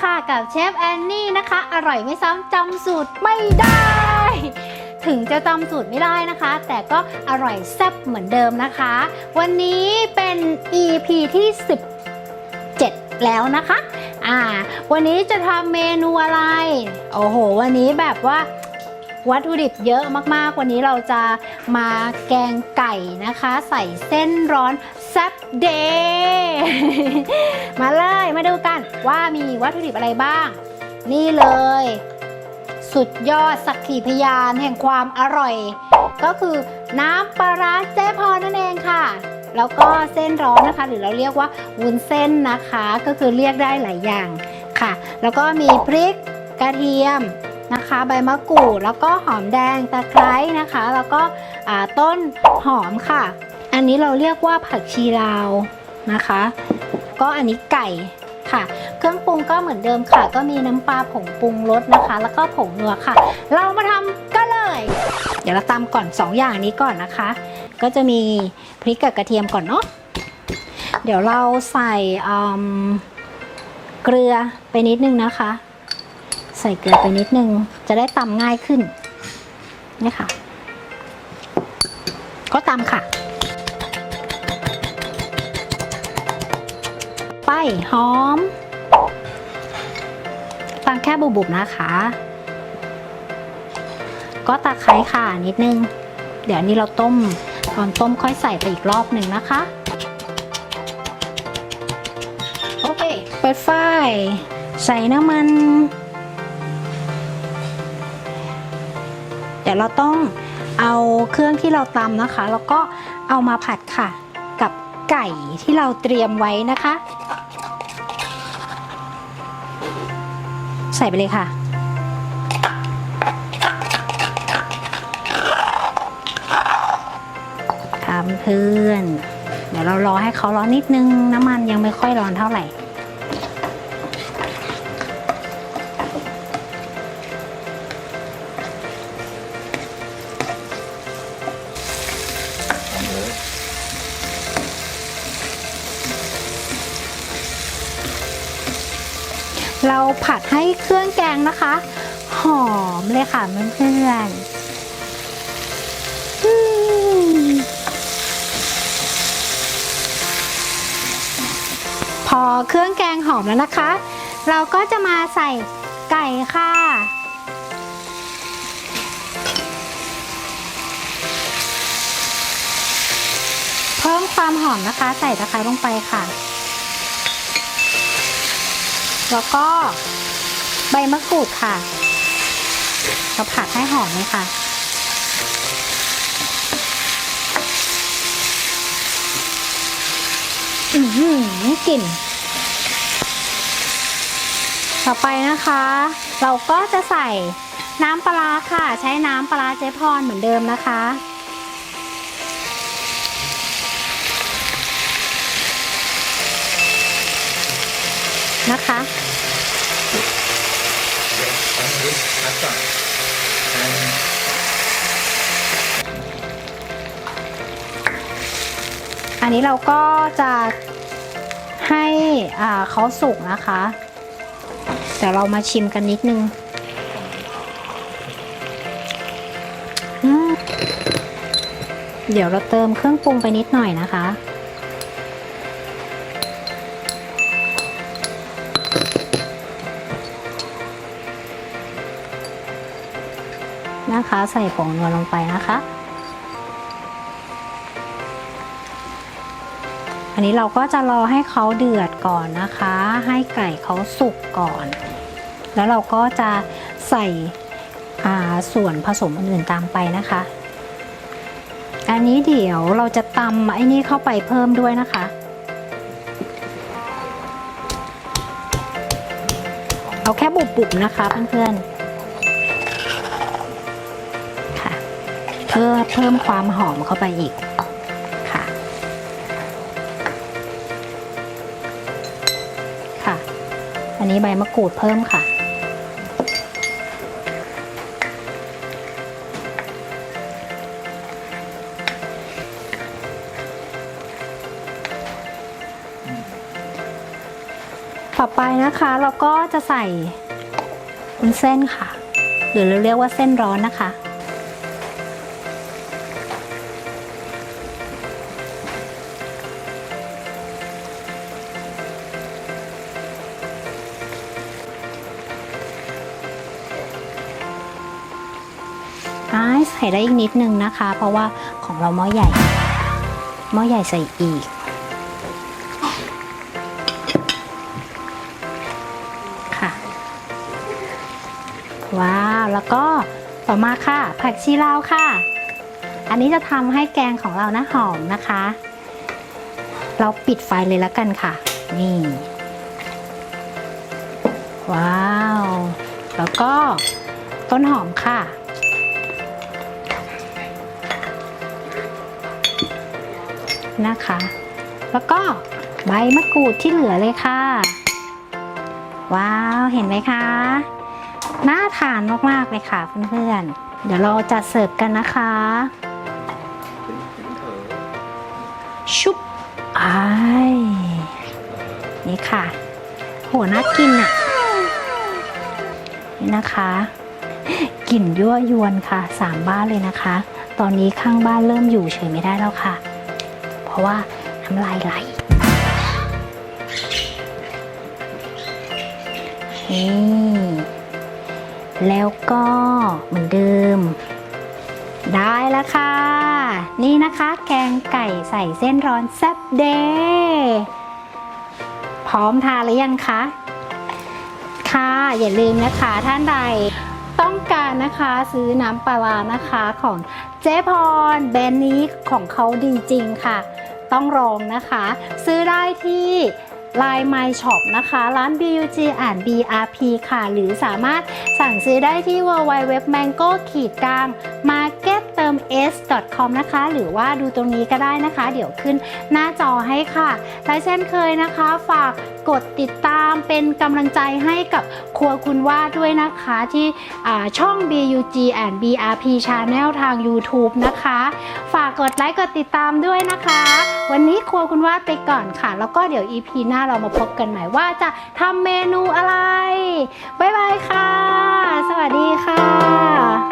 ค่ะกับเชฟแอนนี่นะคะ อร่อยไม่ซ้ำจำสูตรไม่ได้ ถึงจะจำสูตรไม่ได้นะคะ แต่ก็อร่อยแซ่บเหมือนเดิมนะคะ วันนี้เป็น EP ที่ 17 แล้วนะคะ อ่า วันนี้จะทำเมนูอะไร โอ้โห วันนี้แบบว่า วัตถุดิบเยอะมากๆ วันนี้เราจะมาแกงไก่นะคะ ใส่เส้นร้อนแซ่บเดย์มาเลยมาดูกันว่ามีวัตถุดิบอะไรบ้าง นี่เลย สุดยอดสักขีพยานแห่งความอร่อย ก็คือน้ำปลาร้าเจ๊พอนั่นเองค่ะแล้วก็เส้นร้อนนะคะ หรือเราเรียกว่าวุ้นเส้นนะคะ ก็คือเรียกได้หลายอย่างค่ะ แล้วก็มีพริกกระเทียม นะคะ ใบมะกรูดแล้วก็หอมแดงตะไคร้นะคะ แล้วก็ต้นหอมค่ะ อันนี้เราเรียกว่าผักชีลาวนะคะ ก็อันนี้ไก่ค่ะเครื่องปรุงก็เหมือนเดิมค่ะ ก็มีน้ำปลาผงปรุงรสนะคะ แล้วก็ผงนัวค่ะ เรามาทำกันเลย เดี๋ยวเราตำก่อน 2 อย่างนี้ก่อนนะคะ ก็จะมีพริกกับกระเทียมก่อนเนาะเดี๋ยวเราใส่เกลือไปนิดนึงนะคะ ใส่เกลือไปนิดนึง จะได้ตำง่ายขึ้นนี่ค่ะ ก็ตำค่ะ ไปหอมตำแค่บุบๆนะคะ ก็ตะไคร้ค่ะนิดนึง เดี๋ยวนนี้เราต้มตอนต้มค่อยใส่ไปอีกรอบหนึ่งนะคะ โอเค เปิดไฟ ใส่น้ำมัน ดี๋ยวเราต้องเอาเครื่องที่เราตำนะคะ แล้วก็เอามาผัดค่ะ กับไก่ที่เราเตรียมไว้นะคะ ใส่ไปเลยค่ะทำเพื่อนเดี๋ยวเรารอให้เขาร้อนนิดนึงน้ำมันยังไม่ค่อยร้อนเท่าไหร่ เราผัดให้เครื่องแกงนะคะ หอมเลยค่ะเพื่อนๆพอเครื่องแกงหอมแล้วนะคะ เราก็จะมาใส่ไก่ค่ะ เพิ่มความหอมนะคะ ใส่ตะไคร้ลงไปค่ะ แล้วก็ใบมะกรูดค่ะ เราผัดให้หอมเลยค่ะ อือหือกลิ่น ต่อไปนะคะ เราก็จะใส่น้ำปลาค่ะ ใช้น้ำปลาเจ๊พรเหมือนเดิมนะคะนะคะ อันนี้เราก็จะให้อ่าเขาสุกนะคะเดี๋ยวเรามาชิมกันนิดนึงเดี๋ยวเราเติมเครื่องปรุงไปนิดหน่อยนะคะ นะคะใส่ผงนัวลงไปนะคะ อันนี้เราก็จะรอให้เขาเดือดก่อนนะคะ ให้ไก่เขาสุกก่อน แล้วเราก็จะใส่ส่วนผสมอื่นๆตามไปนะคะ อันนี้เดี๋ยวเราจะตำไอ้นี่เข้าไปเพิ่มด้วยนะคะ เอาแค่บุบๆนะคะเพื่อนๆค่ะเพื่อเพิ่มความหอมเข้าไปอีก อันนี้ใบมะกรูดเพิ่มค่ะ ต่อไปนะคะเราก็จะใส่วุ้นเส้นค่ะ หรือเราเรียกว่าเส้นร้อนนะคะ ใส่ได้อีกนิดนึงนะคะ เพราะว่าของเราหม้อใหญ่หม้อใหญ่ใส่อีกค่ะ ว้าว แล้วก็ต่อมาค่ะ ผักชีลาวค่ะ อันนี้จะทำให้แกงของเรานะหอมนะคะ เราปิดไฟเลยแล้วกันค่ะ นี่ ว้าว แล้วก็ต้นหอมค่ะ นะคะ แล้วก็ใบมะกรูดที่เหลือเลยค่ะ ว้าวเห็นไหมคะน่าทานมากๆเลยค่ะเพื่อนๆ เดี๋ยวเราจะเสิร์ฟกันนะคะ ชุบไอายนี่ค่ะ โหน่ากินอะ นี่นะคะกลิ่นยั่วยวนค่ะสามบ้านเลยนะคะ ตอนนี้ข้างบ้านเริ่มอยู่เฉยไม่ได้แล้วค่ะ เพราะว่าน้ำลายไหลนี่แล้วก็เหมือนเดิม ได้แล้วค่ะ นี่นะคะ แกงไก่ใส่เส้นร้อนแซ่บเดย์พร้อมทานหรือยังคะ ค่ะ อย่าลืมนะคะท่านใด ต้องการนะคะซื้อน้ำปลาร้านะคะของเจ๊พรแบรนด์นี้ของเขาดีจริงค่ะ ต้องลองนะคะ ซื้อได้ที่ Line My Shop นะคะ ร้าน BUG อ่าน BRP ค่ะ หรือสามารถสั่งซื้อได้ที่ www.mango ขีดกลาง market เติม s.com นะคะ หรือว่าดูตรงนี้ก็ได้นะคะ เดี๋ยวขึ้นหน้าจอให้ค่ะและเช่นเคยนะคะ ฝากกดติดตามเป็นกำลังใจให้กับครัวคุณว่าด้วยนะคะที่ช่อง BUG and BRP Channel ทาง YouTube นะคะ ฝากกดไลค์กดติดตามด้วยนะคะ วันนี้ครัวคุณว่าไปก่อนค่ะ แล้วก็เดี๋ยว EP หน้าเรามาพบกันใหม่ว่าจะทำเมนูอะไร บ๊ายบายค่ะ สวัสดีค่ะ